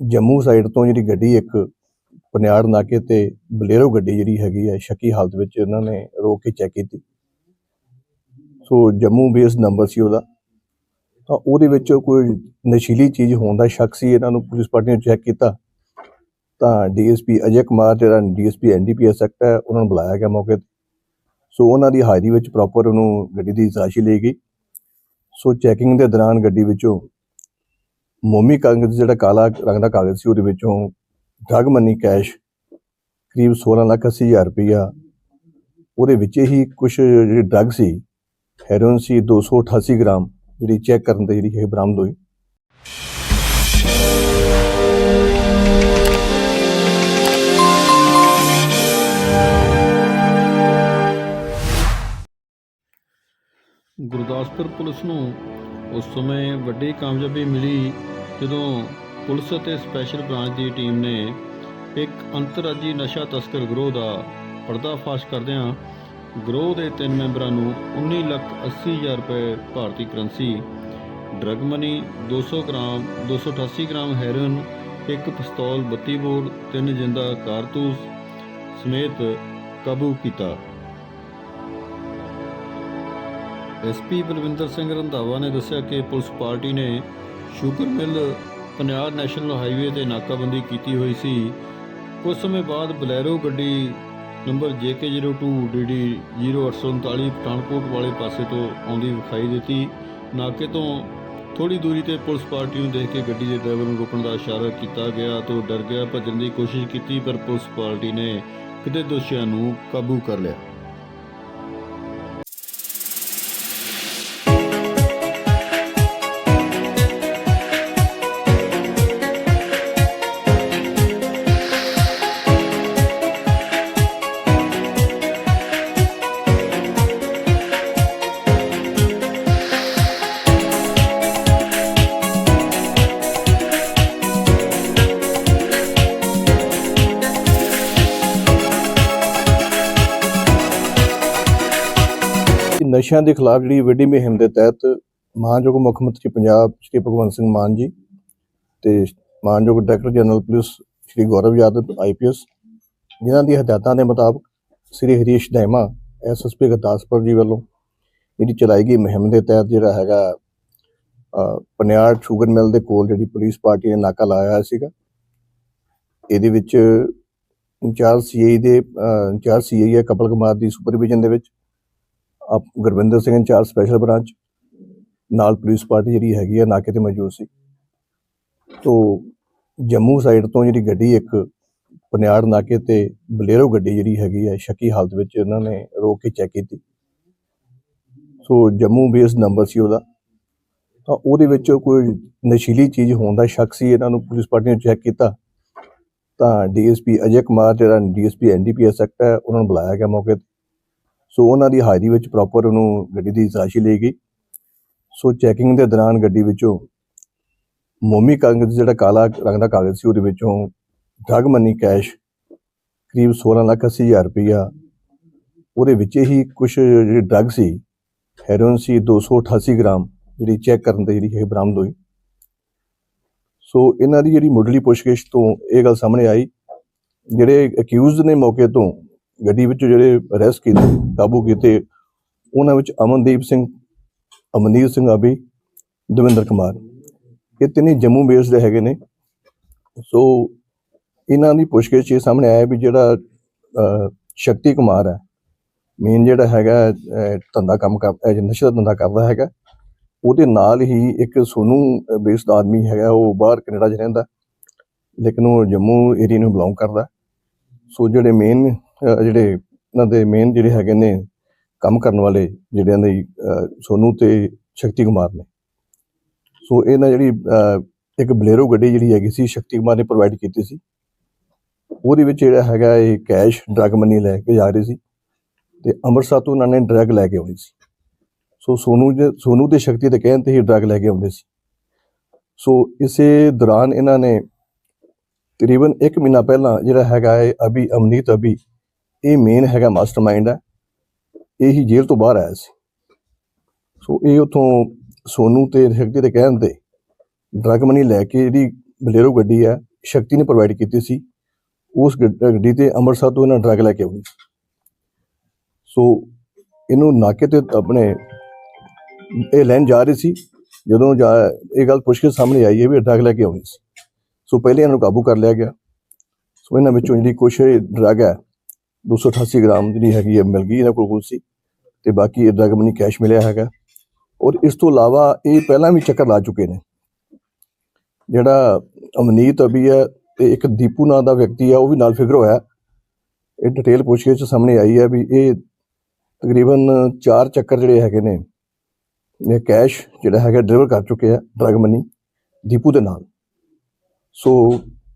Jammu side ਤੋਂ ਜਿਹੜੀ ਗੱਡੀ ਇੱਕ ਪਨਿਆੜ ਨਾਕੇ ਤੇ ਬਲੇਰੋ ਗੱਡੀ ਜਿਹੜੀ ਹੈਗੀ ਹੈ ਸ਼ੱਕੀ ਹਾਲਤ ਵਿੱਚ ਉਹਨਾਂ ਨੇ ਰੋਕ ਕੇ ਚੈੱਕ ਕੀਤੀ। ਸੋ ਜੰਮੂ ਬੇਸ ਨੰਬਰ ਸੀ ਉਹਦਾ। ਤਾਂ ਉਹਦੇ ਵਿੱਚ ਕੋਈ ਨਸ਼ੀਲੀ ਚੀਜ਼ ਹੋਣ ਦਾ ਸ਼ੱਕ ਸੀ, ਇਹਨਾਂ ਨੂੰ ਪੁਲਿਸ ਪਾਰਟੀ ਨੇ ਚੈੱਕ ਕੀਤਾ। ਤਾਂ ਡੀਐਸਪੀ ਅਜੇ ਕੁਮਾਰ, ਜਿਹੜਾ ਡੀਐਸਪੀ ਐਨਡੀਪੀਐਸ ਐਕਟ ਹੈ, ਉਹਨਾਂ ਨੂੰ ਬੁਲਾਇਆ ਗਿਆ ਮੌਕੇ ਤੇ। ਸੋ ਉਹਨਾਂ ਦੀ ਹਾਜ਼ਰੀ ਵਿੱਚ ਪ੍ਰੋਪਰ ਉਹਨੂੰ ਗੱਡੀ ਦੀ ਤਲਾਸ਼ੀ ਲਈ ਗਈ। ਸੋ ਚੈਕਿੰਗ ਦੇ ਦੌਰਾਨ ਗੱਡੀ ਵਿੱਚੋਂ ਮੋਮੀ ਕਾਗਜ਼ ਜਿਹੜਾ ਕਾਲਾ ਰੰਗ ਦਾ ਕਾਗਜ਼ ਸੀ, ਉਹਦੇ ਵਿੱਚੋਂ ਡਰਗ ਮਨੀ ਕੈਸ਼ ਕਰੀਬ 16 ਲੱਖ 80 ਹਜ਼ਾਰ ਰੁਪਈਆ। ਉਹਦੇ ਵਿੱਚ ਹੀ ਕੁਝ ਜਿਹੜੀ ਡਰਗ ਸੀ, ਹੈਰੋਇਨ ਸੀ 288 ਗ੍ਰਾਮ, ਜਿਹੜੀ ਚੈੱਕ ਕਰਨ ਤੇ ਜਿਹੜੀ ਇਹ ਬਰਾਮਦ ਹੋਈ। ਗੁਰਦਾਸਪੁਰ ਪੁਲਿਸ ਨੂੰ ਉਸ ਸਮੇਂ ਵੱਡੀ ਕਾਮਯਾਬੀ ਮਿਲੀ। ਜਦੋਂ ਪੁਲਿਸ ਅਤੇ ਸਪੈਸ਼ਲ ਬ੍ਰਾਂਚ ਦੀ ਟੀਮ ਨੇ ਇੱਕ ਅੰਤਰਰਾਜੀ ਨਸ਼ਾ ਤਸਕਰ ਗਰੋਹ ਦਾ ਪਰਦਾਫਾਸ਼ ਕਰਦਿਆਂ ਗਰੋਹ ਦੇ ਤਿੰਨ ਮੈਂਬਰਾਂ ਨੂੰ 19 ਲੱਖ 80 ਹਜ਼ਾਰ ਰੁਪਏ ਭਾਰਤੀ currency, drug money 200 gram 288 gram heroin, ਇੱਕ ਪਿਸਤੌਲ 32 ਬੋਰ, ਤਿੰਨ ਜਿੰਦਾ ਕਾਰਤੂਸ ਸਮੇਤ ਕਾਬੂ ਕੀਤਾ। ਐਸਪੀ ਬਲਵਿੰਦਰ ਸਿੰਘ ਰੰਧਾਵਾ ਨੇ ਦੱਸਿਆ ਕਿ ਪੁਲਿਸ ਪਾਰਟੀ ਨੇ sugar mill Paniar national highway ਤੇ ਨਾਕਾਬੰਦੀ ਕੀਤੀ ਹੋਈ ਸੀ। ਕੁਝ ਸਮੇਂ ਬਾਅਦ ਬਲੈਰੋ ਗੱਡੀ ਨੰਬਰ JK02 DD 0839 ਪਠਾਨਕੋਟ ਵਾਲੇ ਪਾਸੇ ਤੋਂ ਆਉਂਦੀ ਵਿਖਾਈ ਦਿੱਤੀ। ਨਾਕੇ ਤੋਂ ਥੋੜੀ ਦੂਰੀ ਤੇ ਪੁਲਿਸ ਪਾਰਟੀ ਨੂੰ ਦੇਖ ਕੇ ਗੱਡੀ ਦੇ ਡਰਾਈਵਰ ਨੂੰ ਰੋਕਣ ਦਾ ਇਸ਼ਾਰਾ ਕੀਤਾ ਗਿਆ ਤੇ ਉਹ ਡਰ ਗਿਆ, ਭੱਜਣ ਦੀ ਕੋਸ਼ਿਸ਼ ਕੀਤੀ, ਪਰ ਪੁਲਿਸ ਪਾਰਟੀ ਨੇ ਕਿਤੇ ਦੋਸ਼ੀਆਂ ਨੂੰ ਕਾਬੂ ਕਰ ਲਿਆ। ਨਸ਼ਿਆਂ ਦੇ ਖਿਲਾਫ ਜਿਹੜੀ ਵੱਡੀ ਮੁਹਿੰਮ ਦੇ ਤਹਿਤ ਮਾਨਯੋਗ ਮੁੱਖ ਮੰਤਰੀ ਪੰਜਾਬ ਸ਼੍ਰੀ ਭਗਵੰਤ ਸਿੰਘ ਮਾਨ ਜੀ ਤੇ ਮਾਨਯੋਗ director general police Shri Gaurav Yadav IPS ਜਿਨ੍ਹਾਂ ਦੀ ਹਦਾਇਤਾਂ ਦੇ ਮੁਤਾਬਕ ਸ਼੍ਰੀ ਹਰੀਸ਼ ਦੈਮਾ ਐਸਐਸਪੀ ਗੁਰਦਾਸਪੁਰ ਜੀ ਵੱਲੋਂ ਜਿਹੜੀ ਚਲਾਈ ਗਈ ਮੁਹਿੰਮ ਦੇ ਤਹਿਤ ਜਿਹੜਾ ਹੈਗਾ ਅ, ਪਨਿਆੜ ਸ਼ੂਗਰ ਮਿਲ ਦੇ ਕੋਲ ਜਿਹੜੀ ਪੁਲਿਸ ਪਾਰਟੀ ਨੇ ਨਾਕਾ ਲਾਇਆ ਹੋਇਆ ਸੀਗਾ। ਇਹਦੇ ਵਿੱਚ ਇੰਚਾਰਜ ਸੀਆਈ ਦੇ ਅ, ਇੰਚਾਰਜ ਸੀਆਈ ਹੈ ਕਪਲ ਕੁਮਾਰ ਦੀ ਸੁਪਰਵਿਜ਼ਨ ਦੇ ਵਿੱਚ। ਆਪ Gurvinder Singh incharge special branch ਨਾਲ ਪੁਲਿਸ ਪਾਰਟੀ ਜਿਹੜੀ ਹੈਗੀ ਆ, ਨਾਕੇ ਤੇ ਮੌਜੂਦ ਸੀ। ਤੋ ਜੰਮੂ ਸਾਈਡ ਤੋਂ ਜਿਹੜੀ ਗੱਡੀ, ਇੱਕ ਪਨਿਆੜ ਨਾਕੇ ਤੇ ਬਲੇਰੋ ਗੱਡੀ ਜਿਹੜੀ ਹੈਗੀ ਹੈ ਸ਼ੱਕੀ ਹਾਲਤ ਵਿੱਚ ਇਹਨਾਂ ਨੇ ਰੋਕ ਕੇ ਚੈੱਕ ਕੀਤੀ। ਸੋ ਜੰਮੂ ਬੇਸ ਨੰਬਰ ਸੀ ਉਹਦਾ। ਤਾਂ ਉਹਦੇ ਵਿੱਚ ਕੋਈ ਨਸ਼ੀਲੀ ਚੀਜ਼ ਹੋਣ ਦਾ ਸ਼ੱਕ ਸੀ, ਇਹਨਾਂ ਨੂੰ ਪੁਲਿਸ ਪਾਰਟੀ ਨੇ ਚੈੱਕ ਕੀਤਾ। ਤਾਂ ਡੀਐਸਪੀ ਅਜੇ ਕੁਮਾਰ, ਜਿਹੜਾ ਡੀਐਸਪੀ ਐਨਡੀਪੀਐਸ ਐਕਟ ਹੈ, ਉਹਨਾਂ ਨੂੰ ਬੁਲਾਇਆ ਗਿਆ ਮੌਕੇ ਤੇ। ਸੋ ਉਹਨਾਂ ਦੀ ਹਾਜ਼ਰੀ ਵਿੱਚ ਪ੍ਰੋਪਰ ਉਹਨੂੰ ਗੱਡੀ ਦੀ ਤਲਾਸ਼ੀ ਲਈ ਗਈ। ਸੋ ਚੈਕਿੰਗ ਦੇ ਦੌਰਾਨ ਗੱਡੀ ਵਿੱਚੋਂ ਮੋਮੀ ਕਾਗਜ਼ ਜਿਹੜਾ ਕਾਲਾ ਰੰਗ ਦਾ ਕਾਗਜ਼ ਸੀ, ਉਹਦੇ ਵਿੱਚੋਂ ਡਰਗ ਮਨੀ ਕੈਸ਼ ਕਰੀਬ 16 ਲੱਖ 80 ਹਜ਼ਾਰ ਰੁਪਈਆ, ਉਹਦੇ ਵਿੱਚ ਹੀ ਕੁਝ ਜਿਹੜੀ ਡਰਗ ਸੀ ਹੈਰੋਇਨ ਸੀ 288 ਗ੍ਰਾਮ ਜਿਹੜੀ ਚੈੱਕ ਕਰਨ ਤੇ ਜਿਹੜੀ ਇਹ ਬਰਾਮਦ ਹੋਈ। ਸੋ ਇਹਨਾਂ ਦੀ ਜਿਹੜੀ ਮੁੱਢਲੀ ਪੁੱਛਗਿੱਛ ਤੋਂ ਇਹ ਗੱਲ ਸਾਹਮਣੇ ਆਈ, ਜਿਹੜੇ ਅਕਿਊਜ਼ਡ ਨੇ ਮੌਕੇ ਤੋਂ ਗੱਡੀ ਵਿੱਚ ਜਿਹੜੇ ਅਰੈਸਟ ਕੀਤੇ, ਕਾਬੂ ਕੀਤੇ, ਉਹਨਾਂ ਵਿੱਚ ਅਮਨਦੀਪ ਸਿੰਘ ਅਮਨੀਤ ਸਿੰਘ ਆਬੀ, ਦਵਿੰਦਰ ਕੁਮਾਰ। ਇਹ ਤਿੰਨੇ ਜੰਮੂ ਬੇਸ ਦੇ ਹੈਗੇ ਨੇ। ਸੋ ਇਹਨਾਂ ਦੀ ਪੁੱਛਗਿੱਛ ਇਹ ਸਾਹਮਣੇ ਆਇਆ ਵੀ ਜਿਹੜਾ ਸ਼ਕਤੀ ਕੁਮਾਰ ਹੈ ਮੇਨ ਜਿਹੜਾ ਹੈਗਾ ਧੰਦਾ ਕੰਮ ਕਰ ਨਸ਼ਾ ਧੰਦਾ ਕਰਦਾ ਹੈਗਾ, ਉਹਦੇ ਨਾਲ ਹੀ ਇੱਕ ਸੋਨੂ ਬੇਸਡ ਆਦਮੀ ਹੈਗਾ, ਉਹ ਬਾਹਰ ਕੈਨੇਡਾ 'ਚ ਰਹਿੰਦਾ, ਲੇਕਿਨ ਉਹ ਜੰਮੂ ਏਰੀਆ ਨੂੰ ਬਿਲੋਂਗ ਕਰਦਾ। ਸੋ ਜਿਹੜੇ ਮੇਨ ਜਿਹੜੇ ਇਹਨਾਂ ਦੇ ਮੇਨ ਜਿਹੜੇ ਹੈਗੇ ਨੇ ਕੰਮ ਕਰਨ ਵਾਲੇ ਜਿਹੜਿਆਂ ਦੇ ਸੋਨੂ ਤੇ ਸ਼ਕਤੀ ਕੁਮਾਰ ਨੇ। ਸੋ ਇਹਨਾਂ ਜਿਹੜੀ ਇੱਕ ਬਲੇਰੋ ਗੱਡੀ ਜਿਹੜੀ ਹੈਗੀ ਸੀ, ਸ਼ਕਤੀ ਕੁਮਾਰ ਨੇ ਪ੍ਰੋਵਾਈਡ ਕੀਤੀ ਸੀ। ਉਹਦੇ ਵਿੱਚ ਜਿਹੜਾ ਹੈਗਾ ਇਹ ਕੈਸ਼ ਡਰਗ ਮਨੀ ਲੈ ਕੇ ਜਾ ਰਹੀ ਸੀ ਤੇ ਅੰਮ੍ਰਿਤਸਰ ਤੋਂ ਉਹਨਾਂ ਨੇ ਡਰਗ ਲੈ ਕੇ ਆਉਣੀ ਸੀ। ਸੋ ਸੋਨੂ ਦੇ, ਸੋਨੂ ਤੇ ਸ਼ਕਤੀ ਦੇ ਕਹਿਣ ਤੇ ਹੀ ਡਰਗ ਲੈ ਕੇ ਆਉਂਦੇ ਸੀ। ਸੋ ਇਸੇ ਦੌਰਾਨ ਇਹਨਾਂ ਨੇ ਤਕਰੀਬਨ 1 ਮਹੀਨਾ ਪਹਿਲਾਂ ਜਿਹੜਾ ਹੈਗਾ ਹੈ ਅਭੀ, ਅਮਨੀਤ ਅਭੀ ਇਹ ਮੇਨ ਹੈਗਾ ਮਾਸਟਰਮਾਈਂਡ ਹੈ। ਇਹ ਹੀ ਜੇਲ੍ਹ ਤੋਂ ਬਾਹਰ ਆਇਆ ਸੀ। ਸੋ ਇਹ ਉਥੋਂ ਸੋਨੂ ਤੇ ਸ਼ਕਤੀ ਦੇ ਕਹਿਣ ਤੇ ਡਰਗ ਮਨੀ ਲੈ ਕੇ ਜਿਹੜੀ ਬਲੇਰੋ ਗੱਡੀ ਹੈ, ਸ਼ਕਤੀ ਨੇ ਪ੍ਰੋਵਾਈਡ ਕੀਤੀ ਸੀ। ਉਸ ਗੱਡੀ ਤੇ ਅੰਮ੍ਰਿਤਸਰ ਤੋਂ ਇਹਨਾਂ ਡਰੱਗ ਲੈ ਕੇ ਆਉਣੀ ਸੀ ਸੋ ਇਹਨੂੰ ਨਾਕੇ ਤੇ ਆਪਣੇ ਇਹ ਲੈਣ ਜਾ ਰਹੀ ਸੀ। ਜਦੋਂ ਜਾ ਇਹ ਗੱਲ ਪੁੱਛ ਕੇ ਸਾਹਮਣੇ ਆਈ ਹੈ ਵੀ ਡਰੱਗ ਲੈ ਕੇ ਆਉਣੀ ਸੀ। ਸੋ ਪਹਿਲੇ ਇਹਨਾਂ ਨੂੰ ਕਾਬੂ ਕਰ ਲਿਆ ਗਿਆ। ਸੋ ਇਹਨਾਂ ਵਿੱਚੋਂ ਜਿਹੜੀ ਕੁਛ ਡਰੱਗ ਹੈ 288 ਗ੍ਰਾਮ ਜਿਹੜੀ ਹੈਗੀ ਹੈ ਮਿਲ ਗਈ ਇਹਨਾਂ ਕੋਲ ਕੁਝ ਸੀ ਤੇ ਬਾਕੀ ਇਹ ਡਰੱਗ ਮਨੀ ਕੈਸ਼ ਮਿਲਿਆ ਹੈਗਾ। ਔਰ ਇਸ ਤੋਂ ਇਲਾਵਾ ਇਹ ਪਹਿਲਾਂ ਵੀ ਚੱਕਰ ਲਾ ਚੁੱਕੇ ਨੇ। ਜਿਹੜਾ ਅਮਨੀਤ ਅਭੀ ਹੈ ਤੇ ਇੱਕ ਦੀਪੂ ਨਾਂ ਦਾ ਵਿਅਕਤੀ ਹੈ, ਉਹ ਵੀ ਨਾਲ ਫਿਗਰ ਹੋਇਆ। ਇਹ ਡਿਟੇਲ ਪੁੱਛਗਿੱਛ ਸਾਹਮਣੇ ਆਈ ਹੈ ਵੀ ਇਹ ਤਕਰੀਬਨ 4 ਚੱਕਰ ਜਿਹੜੇ ਹੈਗੇ ਨੇ, ਇਹ ਕੈਸ਼ ਜਿਹੜਾ ਹੈਗਾ ਡਿਲੀਵਰ ਕਰ ਚੁੱਕੇ ਆ ਡਰਗ ਮਨੀ ਦੀਪੂ ਦੇ ਨਾਲ। ਸੋ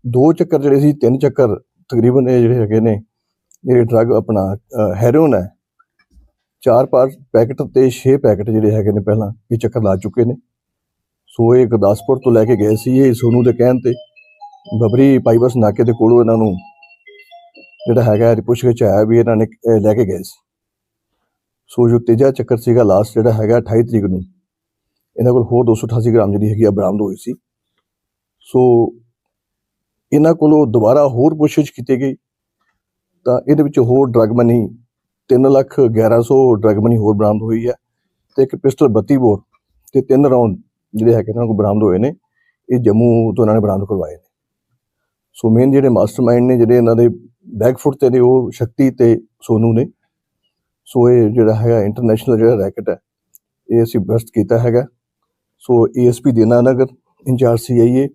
ਦੋ ਚੱਕਰ ਜਿਹੜੇ ਸੀ, ਤਿੰਨ ਚੱਕਰ ਤਕਰੀਬਨ ਇਹ ਜਿਹੜੇ ਹੈਗੇ ਨੇ ਜਿਹੜੇ ਡਰਗ ਆਪਣਾ ਹੈਰੋਨ ਹੈ, ਚਾਰ ਪਾਰ ਪੈਕਟ ਤੇ 6 ਪੈਕਟ ਜਿਹੜੇ ਹੈਗੇ ਨੇ ਪਹਿਲਾਂ ਇਹ ਚੱਕਰ ਲਾ ਚੁੱਕੇ ਨੇ। ਸੋ ਇਹ ਗੁਰਦਾਸਪੁਰ ਤੋਂ ਲੈ ਕੇ ਗਏ ਸੀ ਇਹ ਸੋਨੂ ਦੇ ਕਹਿਣ ਤੇ। ਬਬਰੀ ਪਾਈਬਸ ਨਾਕੇ ਦੇ ਕੋਲੋਂ ਇਹਨਾਂ ਨੂੰ ਜਿਹੜਾ ਹੈਗਾ ਇਹ ਪੁੱਛ ਕੇ ਆਇਆ ਵੀ ਇਹਨਾਂ ਨੇ ਲੈ ਕੇ ਗਏ ਸੀ। ਸੋ ਜੋ ਤੀਜਾ ਚੱਕਰ ਸੀਗਾ ਲਾਸਟ ਜਿਹੜਾ ਹੈਗਾ 28 ਤਰੀਕ ਨੂੰ, ਇਹਨਾਂ ਕੋਲ ਹੋਰ 288 ਗ੍ਰਾਮ ਜਿਹੜੀ ਹੈਗੀ ਆ ਬਰਾਮਦ ਹੋਈ ਸੀ। ਸੋ ਇਹਨਾਂ ਕੋਲੋਂ ਦੁਬਾਰਾ ਹੋਰ ਪੁੱਛਗਿੱਛ ਕੀਤੀ ਗਈ। ਤਾਂ ਇਹਦੇ ਵਿੱਚ ਹੋਰ drug money 3 lakh 1100 drug money ਹੋਰ ਬਰਾਮਦ ਹੋਈ ਹੈ ਤੇ ਇੱਕ ਪਿਸਟਲ 32 ਬੋਰ ਤੇ ਤਿੰਨ ਰਾਉਂਡ ਜਿਹੜੇ ਹੈਗੇ ਇਹਨਾਂ ਕੋਲ ਬਰਾਮਦ ਹੋਏ ਨੇ, ਇਹ ਜੰਮੂ ਤੋਂ ਇਹਨਾਂ ਨੇ ਬਰਾਮਦ ਕਰਵਾਏ ਨੇ। ਸੋ ਮੇਨ ਜਿਹੜੇ ਮਾਸਟਰਮਾਈਂਡ ਨੇ, ਜਿਹੜੇ ਇਹਨਾਂ ਦੇ ਬੈਕਫੁੱਟ ਤੇ ਨੇ, ਉਹ ਸ਼ਕਤੀ ਤੇ ਸੋਨੂ ਨੇ। ਸੋ ਇਹ ਜਿਹੜਾ ਹੈਗਾ ਇੰਟਰਨੈਸ਼ਨਲ ਜਿਹੜਾ ਰੈਕਟ ਹੈ, ਇਹ ਅਸੀਂ ਬਰਸਟ ਕੀਤਾ ਹੈਗਾ। So ASP Dinanagar incharge CIA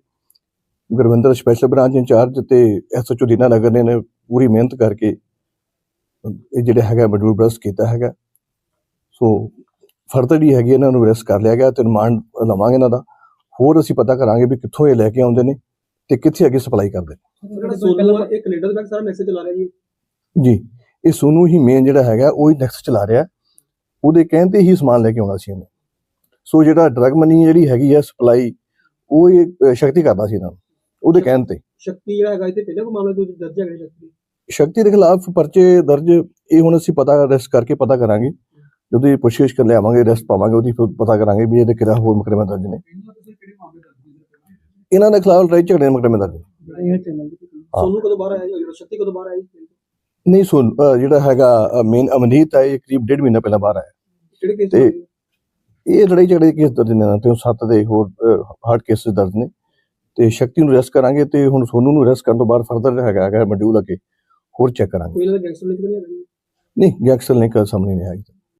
Gurvinder special branch incharge ਤੇ ਐਸਐਚਓ ਦੀਨਾਨਗਰ ਨੇ ਨੇ ਪੂਰੀ ਮਿਹਨਤ ਕਰਕੇ ਇਹ ਜਿਹੜਾ ਹੈਗਾ ਮਡੂਲ ਬਸਟ ਕੀਤਾ ਹੈਗਾ। ਸੋ ਫਰਦਰ ਹੀ ਹੈਗੀ ਇਹਨਾਂ ਨੂੰ ਅਰੈਸਟ ਕਰ ਲਿਆ ਗਿਆ ਤੇ ਰਿਮਾਂਡ ਲਵਾਂਗੇ ਇਹਨਾਂ ਦਾ। ਹੋਰ ਅਸੀਂ ਪਤਾ ਕਰਾਂਗੇ ਵੀ ਕਿੱਥੋਂ ਇਹ ਲੈ ਕੇ ਆਉਂਦੇ ਨੇ ਤੇ ਕਿੱਥੇ ਅੱਗੇ ਸਪਲਾਈ ਕਰਦੇ ਨੇ। ਜਿਹੜਾ ਸੋਨੂ ਇਹ ਕੈਨੇਡਾ ਦੇ ਬੈਕ ਸਾਰਾ ਮੈਸੇਜ ਚਲਾ ਰਿਹਾ ਜੀ। ਜੀ ਇਹ ਸੋਨੂ ਹੀ ਮੇਨ ਜਿਹੜਾ ਹੈਗਾ ਉਹ ਹੀ ਨੈਕਸਟ ਚਲਾ ਰਿਹਾ। ਉਹਦੇ ਕਹਿਣ ਤੇ ਹੀ ਸਮਾਨ ਲੈ ਕੇ ਆਉਣਾ ਸੀ ਇਹਨੇ। ਸੋ ਜਿਹੜਾ ਡਰਗ ਮਨੀ ਜਿਹੜੀ ਹੈਗੀ ਆ ਸਪਲਾਈ ਉਹ ਇਹ ਸ਼ਕਤੀ ਕਰਦਾ ਸੀ ਇਹਨਾਂ ਨੂੰ। ਉਹਦੇ ਕਹਿਣ ਤੇ। ਸ਼ਕਤੀ ਜਿਹੜਾ ਹੈਗਾ ਇੱਥੇ ਪਹਿਲਾਂ ਕੋ ਮਾਮਲਾ ਦਰਜ ਹੈਗਾ ਸ਼ਕਤੀ? ਸ਼ਕਤੀ ਦੇ ਖਿਲਾਫ ਪਰਚੇ ਦਰਜ ਇਹ ਹੁਣ ਅਸੀਂ ਪਤਾ ਅਰੈਸਟ ਕਰਕੇ ਪਤਾ ਕਰਾਂਗੇ। ਜਦੋਂ ਇਹ ਪੁੱਛਗਿੱਛ ਕਰ ਲਿਆਵਾਂਗੇ ਅਰੈਸਟ ਪਾਵਾਂਗੇ ਉਹਦੀ ਫਿਰ ਪਤਾ ਕਰਾਂਗੇ ਵੀ ਇਹਦੇ ਕਿਹੜਾ ਹੋਰ ਮੁਕੱਦਮੇ ਦਰਜ ਨੇ। ਇਹਨਾਂ ਦੇ ਖਿਲਾਫ ਲੜਾਈ ਝਗੜੇ ਦੇ ਮੁਕੱਦਮੇ ਦਰਜ ਸੋਨੂ ਕਦੋਂ ਬਾਹਰ ਆਇਆ ਜੀ? ਜਿਹੜਾ ਸ਼ਕਤੀ ਕਦੋਂ ਬਾਹਰ ਆਇਆ ਜੀ? ਨਹੀਂ ਸੁਣ ਜਿਹੜਾ ਹੈਗਾ ਮੇਨ ਅਮਨੀਤ ਹੈ ਇਹ ਕਰੀਬ ਡੇਢ ਮਹੀਨਾ ਪਹਿਲਾਂ ਬਾਹਰ ਆਇਆ। ਕੇਸ ਤੇ- ਇਹ ਲੜਾਈ ਝਗੜੇ ਕੇਸ ਦਰਜ ਨੇ ਤੇ ਉਹ ਸੱਤ ਦੇ ਹੋਰ ਹਾਰਡ ਕੇਸਿਸ ਦਰਜ ਨੇ। ਤੇ ਸ਼ਕਤੀ ਨੂੰ ਅਰੈਸਟ ਕਰਾਂਗੇ ਤੇ ਹੁਣ ਸੋਨੂ ਨੂੰ ਅਰੈਸਟ ਕਰਨ ਤੋਂ ਬਾਅਦ ਫਰਦਰ ਹੈਗਾ ਹੈਗਾ ਮੋਡਿਊਲ ਅੱਗੇ। ਹੋਰ ਚੈੱਕ ਕਰਾਂਗੇ। ਕੋਈ ਗੈਂਗਸਟਰ ਲਿੰਕ ਨਹੀਂ ਨਹੀਂ ਗੈਂਗਸਟਰ ਲਿੰਕ ਸਾਹਮਣੇ ਨਹੀਂ ਆਇਆ